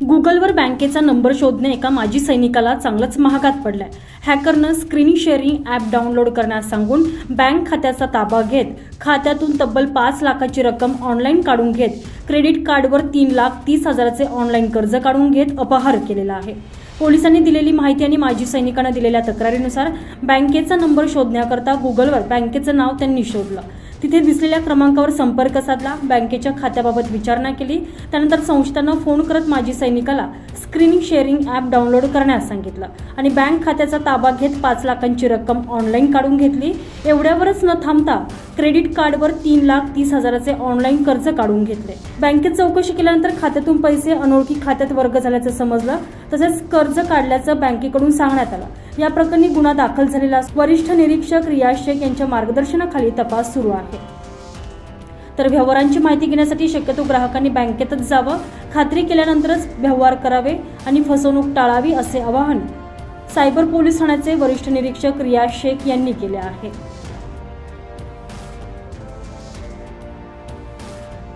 गुगलवर बँकेचा नंबर शोधणे एका माजी सैनिकाला चांगलंच महागात पडलाय. हॅकरनं स्क्रीन शेअरिंग ॲप डाउनलोड करण्यास सांगून बँक खात्याचा ताबा घेत खात्यातून तब्बल पाच लाखाची रक्कम ऑनलाईन काढून घेत क्रेडिट कार्डवर तीन लाख तीस हजाराचे ऑनलाईन कर्ज काढून घेत अपहार केलेला आहे. पोलिसांनी दिलेली माहिती आणि माजी सैनिकांना दिलेल्या तक्रारीनुसार बँकेचा नंबर शोधण्याकरता गुगलवर बँकेचं नाव त्यांनी शोधलं. तिथे दिसलेल्या क्रमांकावर संपर्क साधला. बँकेच्या खात्याबाबत विचारणा केली. त्यानंतर संस्थानं फोन करत माजी सैनिकाला स्क्रीनिंग शेअरिंग ॲप डाउनलोड करण्यास सांगितलं आणि बँक खात्याचा ताबा घेत पाच लाखांची रक्कम ऑनलाईन काढून घेतली. एवढ्यावरच न थांबता क्रेडिट कार्डवर तीन लाख तीस हजाराचे ऑनलाईन कर्ज काढून घेतले. बँकेत चौकशी केल्यानंतर खात्यातून पैसे अनोळखी खात्यात वर्ग झाल्याचं समजलं तसेच कर्ज काढल्याचं बँकेकडून सांगण्यात आलं. या प्रकरणी गुन्हा दाखल झालेला वरिष्ठ निरीक्षक रियाज शेख यांच्या मार्गदर्शनाखाली तपास सुरू आहे. तर व्यवहारांची माहिती घेण्यासाठी शक्यतो ग्राहकांनी बँकेतच जावं खात्री केल्यानंतरच व्यवहार करावे आणि फसवणूक टाळावी असे आवाहन सायबर पोलीस ठाण्याचे वरिष्ठ निरीक्षक रियाज शेख यांनी केले आहे.